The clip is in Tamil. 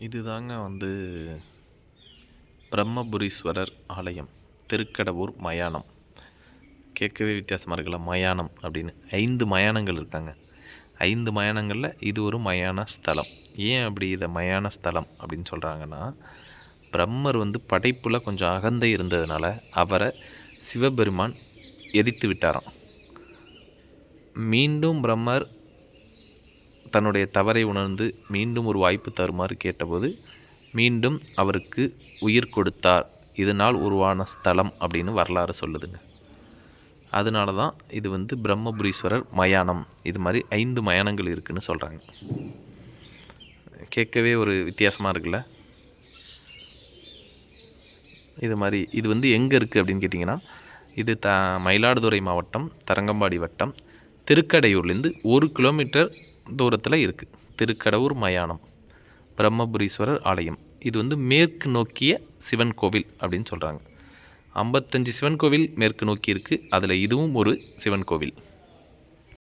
இதுதாங்க வந்து பிரம்மபுரீஸ்வரர் ஆலயம் திருக்கடவூர் மயானம். கேட்கவே வித்தியாசமாக இருக்குல்ல மயானம் அப்படின்னு. ஐந்து மயானங்கள் இருக்காங்க. ஐந்து மயானங்களில் இது ஒரு மயான ஸ்தலம். ஏன் அப்படி இதை மயான ஸ்தலம் அப்படின்னு சொல்கிறாங்கன்னா பிரம்மர் வந்து படைப்பில் கொஞ்சம் அகந்தை இருந்ததுனால அவரை சிவபெருமான் எரித்து விட்டாராம். மீண்டும் பிரம்மர் தன்னுடைய தவறை உணர்ந்து மீண்டும் ஒரு வாய்ப்பு தருமாறு கேட்டபோது மீண்டும் அவருக்கு உயிர் கொடுத்தார். இதனால் உருவான ஸ்தலம் அப்படின்னு வரலாறு சொல்லுதுங்க. அதனால தான் இது வந்து பிரம்மபுரீஸ்வரர் மயானம். இது மாதிரி ஐந்து மயானங்கள் இருக்குதுன்னு சொல்கிறாங்க கேட்கவே ஒரு வித்தியாசமாக இருக்குல்ல? இது மாதிரி இது வந்து எங்கே இருக்குது அப்படின்னு கேட்டிங்கன்னா இது த மயிலாடுதுறை மாவட்டம் தரங்கம்பாடி வட்டம் திருக்கடையூர்லேருந்து ஒரு கிலோமீட்டர் தூரத்தில் இருக்குது திருக்கடவுர் மயானம் பிரம்மபுரீஸ்வரர் ஆலயம். இது வந்து மேற்கு நோக்கிய சிவன் கோவில் அப்படின்னு சொல்கிறாங்க ஐம்பத்தஞ்சு சிவன் கோவில் மேற்கு நோக்கி இருக்குது அதில் இதுவும் ஒரு சிவன் கோவில்.